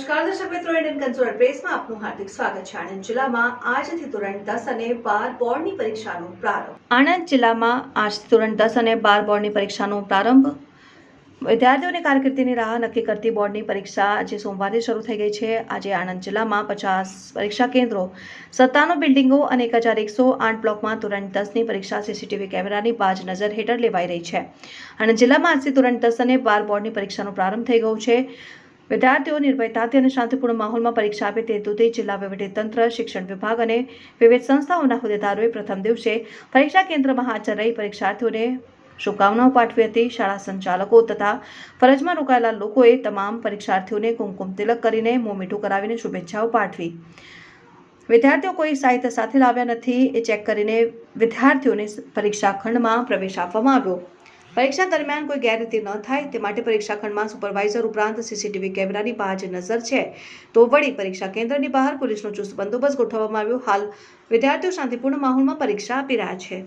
નમસ્કાર, દર્શક મિત્રો ઇન્ડિયન કન્સ્યુલર પ્રેસમાં આપનું હાર્દિક સ્વાગત છે. આણંદ જિલ્લામાં આજથી ધોરણ દસ અને બાર બોર્ડની પરીક્ષાનો પ્રારંભ. આણંદ જિલ્લામાં આજથી ધોરણ દસ અને બાર બોર્ડની પરીક્ષાનો પ્રારંભ. વિદ્યાર્થીઓની કારકિર્દીની રાહ નક્કી કરતી બોર્ડની પરીક્ષા આજે સોમવારથી શરૂ થઈ ગઈ છે. આજે આણંદ જિલ્લામાં પચાસ પરીક્ષા કેન્દ્રો, સત્તાણું બિલ્ડિંગો અને એક હજાર એકસો આઠ બ્લોકમાં ધોરણ દસની પરીક્ષા સીસીટીવી કેમેરાની બાજ નજર હેઠળ લેવાઈ રહી છે. આણંદ જિલ્લામાં આજથી ધોરણ દસ અને બાર બોર્ડની પરીક્ષાનો પ્રારંભ થઈ ગયો છે. વિદ્યાર્થીઓ નિર્ભયતાથી અને શાંતિપૂર્ણ માહોલમાં પરીક્ષા આપે તે હેતુથી જિલ્લા તંત્ર, શિક્ષણ વિભાગ અને વિવિધ સંસ્થાઓના હોદ્દેદારોએ પ્રથમ દિવસે પરીક્ષા કેન્દ્રમાં હાજર રહી પરીક્ષાર્થીઓને શુભકામનાઓ પાઠવી હતી. શાળા સંચાલકો તથા ફરજમાં રોકાયેલા લોકોએ તમામ પરીક્ષાર્થીઓને કુમકુમ તિલક કરીને મોં મીઠું કરાવીને શુભેચ્છાઓ પાઠવી. વિદ્યાર્થીઓ કોઈ સાહિત્ય સાથે લાવ્યા નથી. એ ચેક કરીને વિદ્યાર્થીઓને પરીક્ષા ખંડમાં પ્રવેશ આપવામાં આવ્યો. પરીક્ષા દરમિયાન કોઈ ગેરરીતિ ન થાય, તે માટે પરીક્ષા ખંડમાં સુપરવાઇઝર ઉપરાંત સીસીટીવી કેમેરાની બાજ નજર છે. તો વળી પરીક્ષા કેન્દ્રની બહાર પોલીસનો ચુસ્ત બંદોબસ્ત ગોઠવવામાં આવ્યો. હાલ વિદ્યાર્થીઓ શાંતિપૂર્ણ માહોલમાં પરીક્ષા આપી રહ્યા છે.